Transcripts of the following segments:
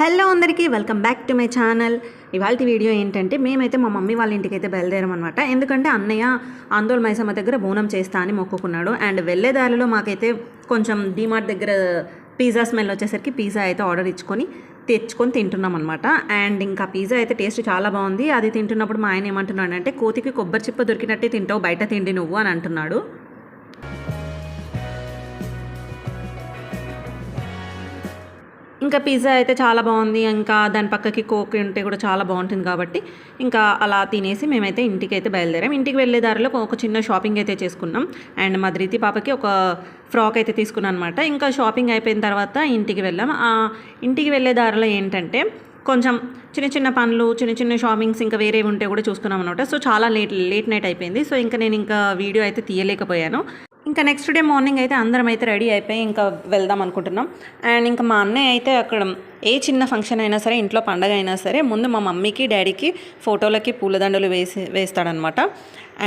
Hello అందరికీ welcome back to my channel. ఇవాళ video ఏంటంటే మేమైతే మా మమ్మీ వాళ్ళ ఇంటికి అయితే బయలుదేరాం అనమాట ఎందుకంటే అన్నయ్య ఆందోళన మైసమ్మ దగ్గర బోనం చేస్తా అని మొక్కుకున్నాడు. అండ్ వెళ్ళే దారిలో మాకైతే కొంచెం డిమార్ట్ దగ్గర పిజ్జా స్మెల్ వచ్చేసరికి పిజ్జా అయితే ఆర్డర్ ఇచ్చుకొని తెచ్చుకొని తింటున్నాం అనమాట అండ్ ఇంకా పిజ్జా అయితే టేస్ట్ చాలా బాగుంది. అది తింటున్నప్పుడు మా ఆయన ఏమంటున్నాడంటే కోతికి కొబ్బరి చిప్ప దొరికినట్టే తింటావు బయట తిండి నువ్వు అని అంటున్నాడు. ఇంకా పిజ్జా అయితే చాలా బాగుంది. ఇంకా దాని పక్కకి కోక్ ఉంటే కూడా చాలా బాగుంటుంది కాబట్టి ఇంకా అలా తినేసి మేమైతే ఇంటికి అయితే బయలుదేరాం. ఇంటికి వెళ్ళే దారిలో ఒక చిన్న షాపింగ్ అయితే చేసుకున్నాం. అండ్ మా ధృతి పాపకి ఒక ఫ్రాక్ అయితే తీసుకున్నాను అనమాట ఇంకా షాపింగ్ అయిపోయిన తర్వాత ఇంటికి వెళ్ళాం. ఆ ఇంటికి వెళ్ళే దారిలో ఏంటంటే కొంచెం చిన్న చిన్న పనులు చిన్న చిన్న షాపింగ్స్ ఇంకా వేరే ఉంటే కూడా చూసుకున్నాం అనమాట సో చాలా లేట్ లేట్ నైట్ అయిపోయింది. సో ఇంకా నేను ఇంకా వీడియో అయితే తీయలేకపోయాను. ఇంకా నెక్స్ట్ డే మార్నింగ్ అయితే అందరం అయితే రెడీ అయిపోయి ఇంకా వెళ్దాం అనుకుంటున్నాం. అండ్ ఇంకా మా అన్నయ్య అయితే అక్కడ ఏ చిన్న ఫంక్షన్ అయినా సరే ఇంట్లో పండగ అయినా సరే ముందు మా మమ్మీకి డాడీకి ఫోటోలకి పూలదండలు వేసి వేస్తాడనమాట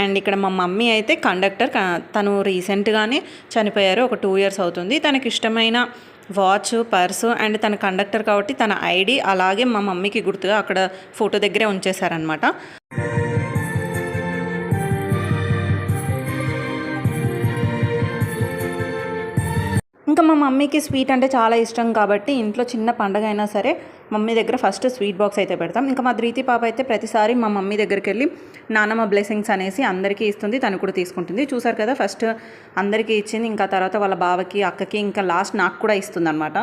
అండ్ ఇక్కడ మా మమ్మీ అయితే కండక్టర్ తను రీసెంట్గానే చనిపోయారు ఒక టూ ఇయర్స్ అవుతుంది. తనకి ఇష్టమైన వాచ్ పర్సు అండ్ తన కండక్టర్ కాబట్టి తన ఐడి అలాగే మా మమ్మీకి గుర్తుగా అక్కడ ఫోటో దగ్గరే ఉంచేశారనమాట ఇంకా మా మమ్మీకి స్వీట్ అంటే చాలా ఇష్టం కాబట్టి ఇంట్లో చిన్న పండగ అయినా సరే మమ్మీ దగ్గర ఫస్ట్ స్వీట్ బాక్స్ అయితే పెడతాం. ఇంకా మా ధృతి పాప అయితే ప్రతిసారి మా మమ్మీ దగ్గరికి వెళ్ళి నానమ్మ బ్లెస్సింగ్స్ అనేసి అందరికీ ఇస్తుంది తను కూడా తీసుకుంటుంది. చూసారు కదా ఫస్ట్ అందరికీ ఇచ్చింది ఇంకా తర్వాత వాళ్ళ బావకి అక్కకి ఇంకా లాస్ట్ నాకు కూడా ఇస్తుంది అనమాట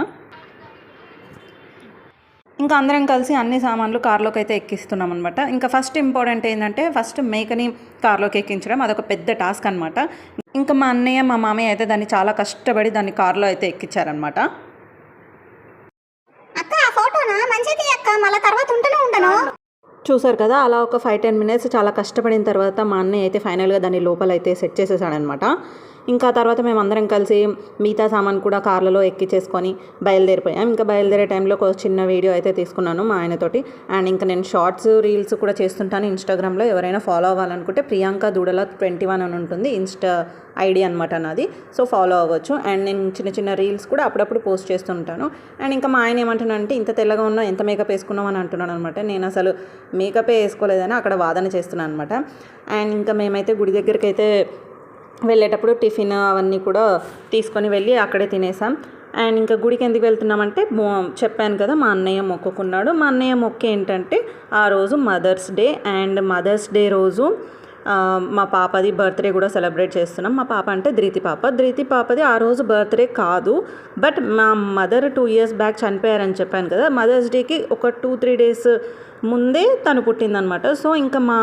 ఇంకా అందరం కలిసి అన్ని సామాన్లు కార్లోకి అయితే ఎక్కిస్తున్నాం అనమాట ఇంకా ఫస్ట్ ఇంపార్టెంట్ ఏంటంటే ఫస్ట్ మేకని కార్లోకి ఎక్కించడం అదొక పెద్ద టాస్క్ అనమాట ఇంకా మా అన్నయ్య మా మామయ్య అయితే దాన్ని చాలా కష్టపడి దాన్ని కార్లో అయితే ఎక్కించారనమాట అక్క ఆ ఫోటోనా? మంచిది అక్క. మళ్ళీ తర్వాత ఉంటూనే ఉండను. చూసారు కదా అలా ఒక ఫైవ్ టెన్ మినిట్స్ చాలా కష్టపడిన తర్వాత మా అన్నయ్య అయితే ఫైనల్గా దాన్ని లోపల అయితే సెట్ చేసేసాడనమాట ఇంకా తర్వాత మేము అందరం కలిసి మిగతా సామాన్ కూడా కార్లలో ఎక్కించేసుకొని బయలుదేరిపోయాం. ఇంకా బయలుదేరే టైంలో ఒక చిన్న వీడియో అయితే తీసుకున్నాను మా ఆయనతోటి. అండ్ ఇంకా నేను షార్ట్స్ రీల్స్ కూడా చేస్తుంటాను ఇన్స్టాగ్రామ్లో. ఎవరైనా ఫాలో అవ్వాలనుకుంటే ప్రియాంక దూడల ట్వంటీ వన్ అని ఉంటుంది. ఇన్స్టా ఐడి అనమాట నాది. సో ఫాలో అవ్వచ్చు. అండ్ నేను చిన్న చిన్న రీల్స్ కూడా అప్పుడప్పుడు పోస్ట్ చేస్తుంటాను. అండ్ ఇంకా మా ఆయన ఏమంటున్నానంటే ఇంత తెల్లగా ఉన్నా ఎంత మేకప్ వేసుకున్నాం అని అంటున్నాను అనమాట నేను అసలు మేకపే వేసుకోలేదని అక్కడ వాదన చేస్తున్నాను అనమాట అండ్ ఇంకా మేమైతే గుడి దగ్గరికి అయితే వెళ్ళేటప్పుడు టిఫిన్ అవన్నీ కూడా తీసుకొని వెళ్ళి అక్కడే తినేసాం. అండ్ ఇంకా గుడికి ఎందుకు వెళ్తున్నామంటే చెప్పాను కదా మా అన్నయ్య మొక్కుకున్నాడు. మా అన్నయ్య మొక్క ఏంటంటే ఆ రోజు mother's day. And mother's day రోజు మా పాపది బర్త్డే కూడా సెలబ్రేట్ చేస్తున్నాం. మా పాప అంటే ధృతి పాప. ధృతి పాపది ఆ రోజు బర్త్డే కాదు. బట్ మా మదర్ టూ ఇయర్స్ బ్యాక్ చనిపోయారని చెప్పాను కదా మదర్స్ డేకి ఒక టూ త్రీ డేస్ ముందే తను పుట్టిందనమాట. సో ఇంకా మా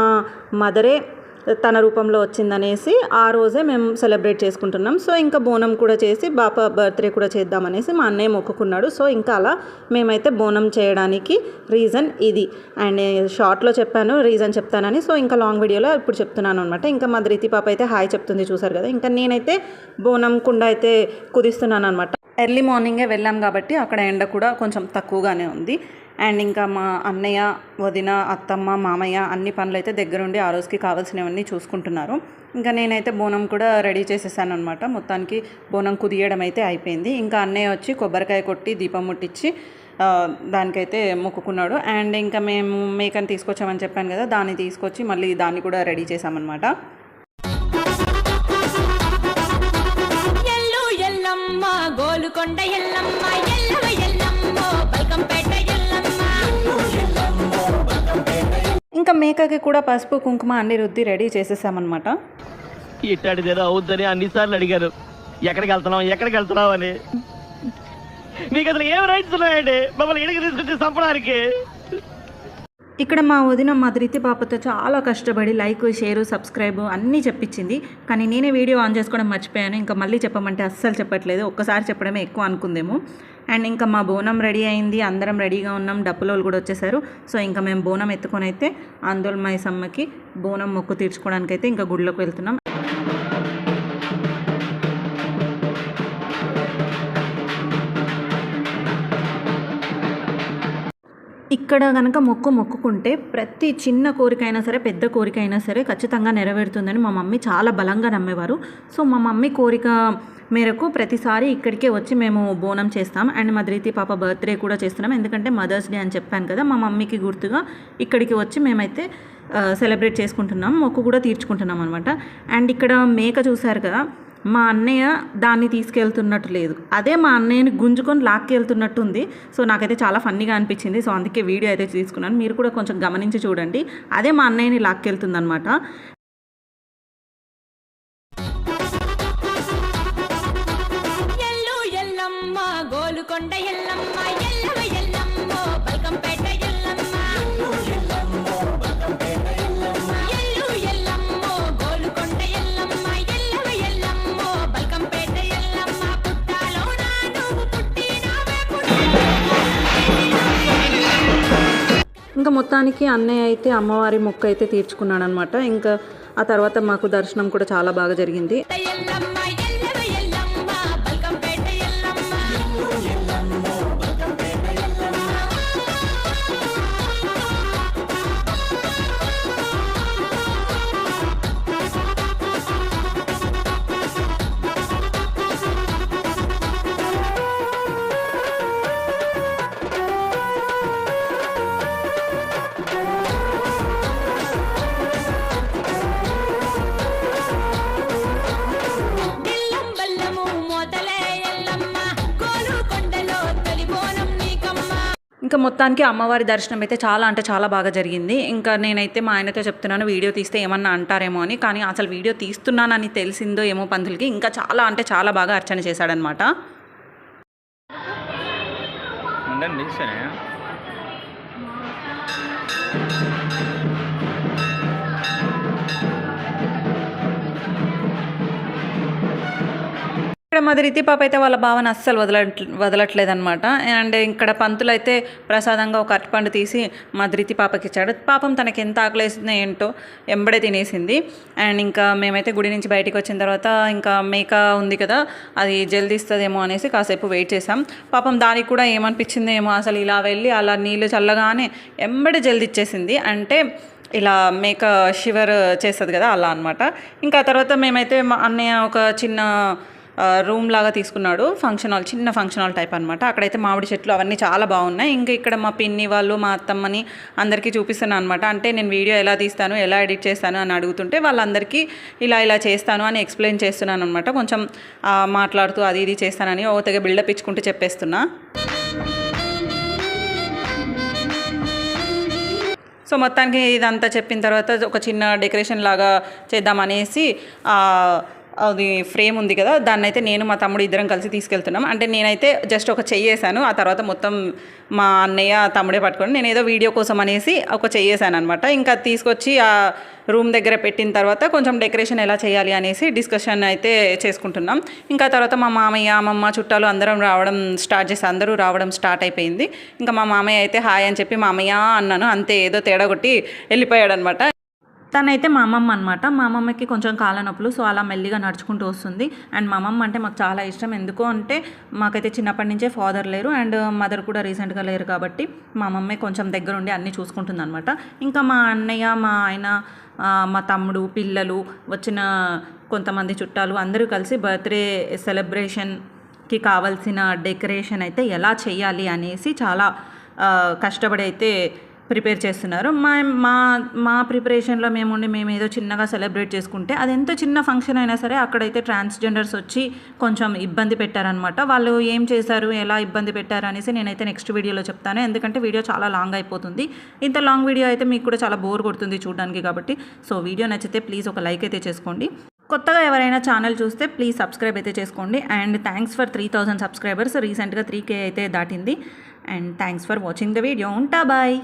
మదరే తన రూపంలో వచ్చిందనేసి ఆ రోజే మేము సెలబ్రేట్ చేసుకుంటున్నాం. సో ఇంకా బోనం కూడా చేసి బాప బర్త్డే కూడా చేద్దామనేసి మా అన్నయ్య మొక్కుకున్నాడు. సో ఇంకా అలా మేమైతే బోనం చేయడానికి రీజన్ ఇది. అండ్ షార్ట్లో చెప్పాను రీజన్ చెప్తానని. సో ఇంకా లాంగ్ వీడియోలో ఇప్పుడు చెప్తున్నాను అనమాట ఇంకా మా ధృతి పాప అయితే హాయ్ చెప్తుంది చూసారు కదా. ఇంకా నేనైతే బోనం కుండ అయితే కుదిస్తున్నాను అనమాట ఎర్లీ మార్నింగే వెళ్ళాం కాబట్టి అక్కడ ఎండ కూడా కొంచెం తక్కువగానే ఉంది. అండ్ ఇంకా మా అన్నయ్య వదిన అత్తమ్మ మామయ్య అన్ని పనులు అయితే దగ్గరుండి ఆ రోజుకి కావాల్సినవన్నీ చూసుకుంటున్నారు. ఇంకా నేనైతే బోనం కూడా రెడీ చేసేసాను అనమాట మొత్తానికి బోనం కుదియడం అయితే అయిపోయింది. ఇంకా అన్నయ్య వచ్చి కొబ్బరికాయ కొట్టి దీపం ముట్టించి దానికైతే మొక్కుకున్నాడు. అండ్ ఇంకా మేము మేకని తీసుకొచ్చామని చెప్పాను కదా దాన్ని తీసుకొచ్చి మళ్ళీ దాన్ని కూడా రెడీ చేసామన్నమాట గోలుకొండ ఎల్లమ్మ ఎల్లవ ఎల్లమ్మ బల్కంపేట ఎల్లమ్మ. ఇంకా మేకకి కూడా పసుపు కుంకుమ అన్ని రుద్ది రెడీ చేసేసామన్నమాట. ఇట్టాడిదేదో అవుద్దని అన్నిసార్లు అడిగారు. ఎక్కడికి వెళ్తున్నాం ఎక్కడికి వెళ్తున్నాం అని. మీకు అసలు ఏం రైట్స్ ఉన్నాయండి? మమ్మల్ని ఇడికి తీసుకొచ్చి చంపడానికి. ఇక్కడ మా వదిన మా ధృతి పాపతో చాలా కష్టపడి లైక్ షేర్ సబ్స్క్రైబ్ అన్నీ చెప్పించింది. కానీ నేనే వీడియో ఆన్ చేసుకోవడం మర్చిపోయాను. ఇంకా మళ్ళీ చెప్పమంటే అస్సలు చెప్పట్లేదు. ఒక్కసారి చెప్పడమే ఎక్కువ అనుకుందేమో. అండ్ ఇంకా మా బోనం రెడీ అయింది. అందరం రెడీగా ఉన్నాం. డప్పులోలు కూడా వచ్చేసారు. సో ఇంకా మేము బోనం ఎత్తుకొని అయితే ఆందోళన సమ్మకి బోనం మొక్కు తీర్చుకోవడానికి అయితే ఇంకా గుడిలోకి వెళ్తున్నాం. ఇక్కడ కనుక మొక్కు మొక్కుకుంటే ప్రతి చిన్న కోరిక అయినా సరే పెద్ద కోరిక అయినా సరే ఖచ్చితంగా నెరవేరుతుందని మా మమ్మీ చాలా బలంగా నమ్మేవారు. సో మా మమ్మీ కోరిక మేరకు ప్రతిసారి ఇక్కడికే వచ్చి మేము బోనం చేస్తాం. అండ్ మా ధృతి పాప బర్త్డే కూడా చేస్తున్నాం. ఎందుకంటే మదర్స్ డే అని చెప్పాను కదా మా మమ్మీకి గుర్తుగా ఇక్కడికి వచ్చి మేమైతే సెలబ్రేట్ చేసుకుంటున్నాం. మొక్కు కూడా తీర్చుకుంటున్నాం అనమాట అండ్ ఇక్కడ మేక చూశారు కదా మా అన్నయ్య దాన్ని తీసుకెళ్తున్నట్టు లేదు. అదే మా అన్నయ్యని గుంజుకొని లాక్కెళ్తున్నట్టు ఉంది సో నాకైతే చాలా ఫన్నీగా అనిపించింది. సో అందుకే వీడియో అయితే తీసుకున్నాను. మీరు కూడా కొంచెం గమనించి చూడండి. అదే మా అన్నయ్యని లాక్కెళ్తుంది అనమాట ఇంకా మొత్తానికి అన్నయ్య అయితే అమ్మవారి మొక్క అయితే తీర్చుకున్నాడు అనమాట ఇంకా ఆ తర్వాత మాకు దర్శనం కూడా చాలా బాగా జరిగింది. ఇంకా మొత్తానికి అమ్మవారి దర్శనం అయితే చాలా అంటే చాలా బాగా జరిగింది. ఇంకా నేనైతే మా ఆయనతో చెప్తున్నాను వీడియో తీస్తే ఏమన్నా అంటారేమో అని. కానీ అసలు వీడియో తీస్తున్నానని తెలిసిందో ఏమో పంతులకి ఇంకా చాలా అంటే చాలా బాగా అర్చన చేశాడనమాట. ఉండండి ఇక్కడ మా రీతి పాప అయితే వాళ్ళ భావన అస్సలు వదల వదలట్లేదనమాట అండ్ ఇక్కడ పంతులు అయితే ప్రసాదంగా ఒక అరటిపండు తీసి మా పాపకి ఇచ్చాడు. పాపం తనకి ఎంత ఆకలేసిందో ఏంటో ఎంబడే తినేసింది. అండ్ ఇంకా మేమైతే గుడి నుంచి బయటికి వచ్చిన తర్వాత ఇంకా మేక ఉంది కదా అది జల్దీ ఇస్తుందేమో అనేసి కాసేపు వెయిట్ చేసాం పాపం దానికి కూడా ఏమనిపించిందేమో అసలు ఇలా వెళ్ళి అలా నీళ్ళు చల్లగానే ఎంబడే జల్దీ ఇచ్చేసింది. అంటే ఇలా మేక షివర్ చేస్తుంది కదా అలా అనమాట ఇంకా తర్వాత మేమైతే మా అన్నయ్య ఒక చిన్న రూమ్ లాగా తీసుకున్నాడు. ఫంక్షన్ హాల్ చిన్న ఫంక్షన్ హాల్ టైప్ అనమాట అక్కడైతే మామిడి చెట్లు అవన్నీ చాలా బాగున్నాయి. ఇంకా ఇక్కడ మా పిన్ని వాళ్ళు మా అత్తమ్మని అందరికీ చూపిస్తున్నాను అనమాట అంటే నేను వీడియో ఎలా తీస్తాను ఎలా ఎడిట్ చేస్తాను అని అడుగుతుంటే వాళ్ళందరికీ ఇలా ఇలా చేస్తాను అని ఎక్స్ప్లెయిన్ చేస్తున్నాను అనమాట కొంచెం మాట్లాడుతూ అది ఇది చేస్తానని ఓతగా బిల్డప్ ఇచ్చుకుంటూ చెప్పేస్తున్నా. సో మొత్తానికి ఇదంతా చెప్పిన తర్వాత ఒక చిన్న డెకరేషన్ లాగా చేద్దామనేసి అది ఫ్రేమ్ ఉంది కదా దాన్ని అయితే నేను మా తమ్ముడు ఇద్దరం కలిసి తీసుకెళ్తున్నాం. అంటే నేనైతే జస్ట్ ఒక చెయ్యేసాను ఆ తర్వాత మొత్తం మా అన్నయ్య తమ్ముడే పట్టుకొని నేను ఏదో వీడియో కోసం అనేసి ఒక చెయ్యేసాను అనమాట ఇంకా తీసుకొచ్చి ఆ రూమ్ దగ్గర పెట్టిన తర్వాత కొంచెం డెకరేషన్ ఎలా చేయాలి అనేసి డిస్కషన్ అయితే చేసుకుంటున్నాం. ఇంకా తర్వాత మా మామయ్య అమ్మమ్మ చుట్టాలు అందరం రావడం స్టార్ట్ చేసి అందరూ రావడం స్టార్ట్ అయిపోయింది. ఇంకా మా మామయ్య అయితే హాయ్ అని చెప్పి మామయ్య అన్నాను అంతే ఏదో తేడా కొట్టి వెళ్ళిపోయాడు అనమాట తనైతే మా అమ్మమ్మ అనమాట మా అమ్మమ్మకి కొంచెం కాళ్ళ నొప్పులు సో అలా మెల్లిగా నడుచుకుంటూ వస్తుంది. అండ్ మా అమ్మమ్మ అంటే మాకు చాలా ఇష్టం. ఎందుకు అంటే మాకైతే చిన్నప్పటి నుంచే ఫాదర్ లేరు. అండ్ మదర్ కూడా రీసెంట్గా లేరు కాబట్టి మా అమ్మమ్మే కొంచెం దగ్గర ఉండి అన్నీ చూసుకుంటుంది అనమాట ఇంకా మా అన్నయ్య మా ఆయన మా తమ్ముడు పిల్లలు వచ్చిన కొంతమంది చుట్టాలు అందరూ కలిసి బర్త్డే సెలబ్రేషన్కి కావాల్సిన డెకరేషన్ అయితే ఎలా చేయాలి అనేసి చాలా కష్టపడి అయితే ప్రిపేర్ చేస్తున్నారు. మా మా మా ప్రిపరేషన్లో మేముండి మేము ఏదో చిన్నగా సెలబ్రేట్ చేసుకుంటే అది ఎంత చిన్న ఫంక్షన్ అయినా సరే అక్కడైతే ట్రాన్స్జెండర్స్ వచ్చి కొంచెం ఇబ్బంది పెట్టారనమాట వాళ్ళు ఏం చేశారు ఎలా ఇబ్బంది పెట్టారు అనేసి నేనైతే నెక్స్ట్ వీడియోలో చెప్తాను. ఎందుకంటే వీడియో చాలా లాంగ్ అయిపోతుంది. ఇంత లాంగ్ వీడియో అయితే మీకు కూడా చాలా బోర్ కొడుతుంది చూడడానికి కాబట్టి. సో వీడియో నచ్చితే ప్లీజ్ ఒక లైక్ అయితే చేసుకోండి. కొత్తగా ఎవరైనా ఛానల్ చూస్తే ప్లీజ్ సబ్స్క్రైబ్ అయితే చేసుకోండి. And thanks for three thousand subscribers. రీసెంట్గా త్రీ కే అయితే దాటింది. And thanks for watching the video. ఉంటా బాయ్.